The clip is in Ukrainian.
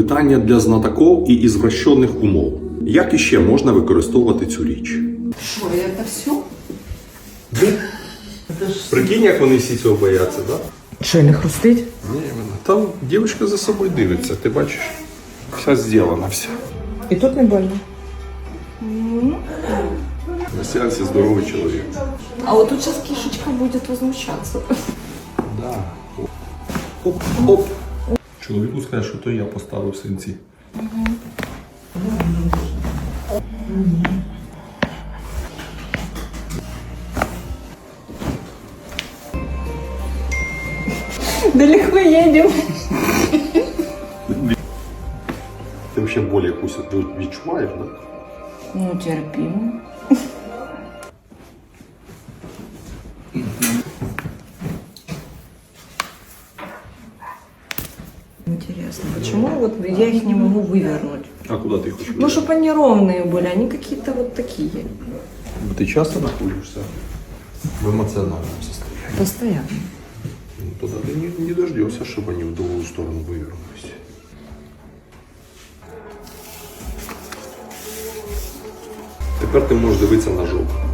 Питання для знатоков і ізвращених умов. Як іще можна використовувати цю річ? Что, это все? Прикинь, як вони всі цього бояться, так? Да? Что, не хрустить? Ні, там дівчинка за собою дивиться, ти бачиш? Вся зроблена, вся. И тут не больно. На сеансі здоровий чоловік. А вот тут сейчас кишечка будет возмущаться. Да. Оп, оп. Чоловіку скаже, що то я поставив синці. Далеко едем. Ти взагалі боль якусь від- відчуваєш, да? Ну, терпимо. Интересно, почему вот я их не могу вывернуть? А куди ти хочеш? Ну, чтобы они ровные были, они какие-то вот такие. Ти часто знаходишся в емоціональному состоянии? Постоянно. Ну, тогда ты не, не дождешься, чтобы они в другую сторону вывернулись. Тепер ти можеш дивитися на жопу.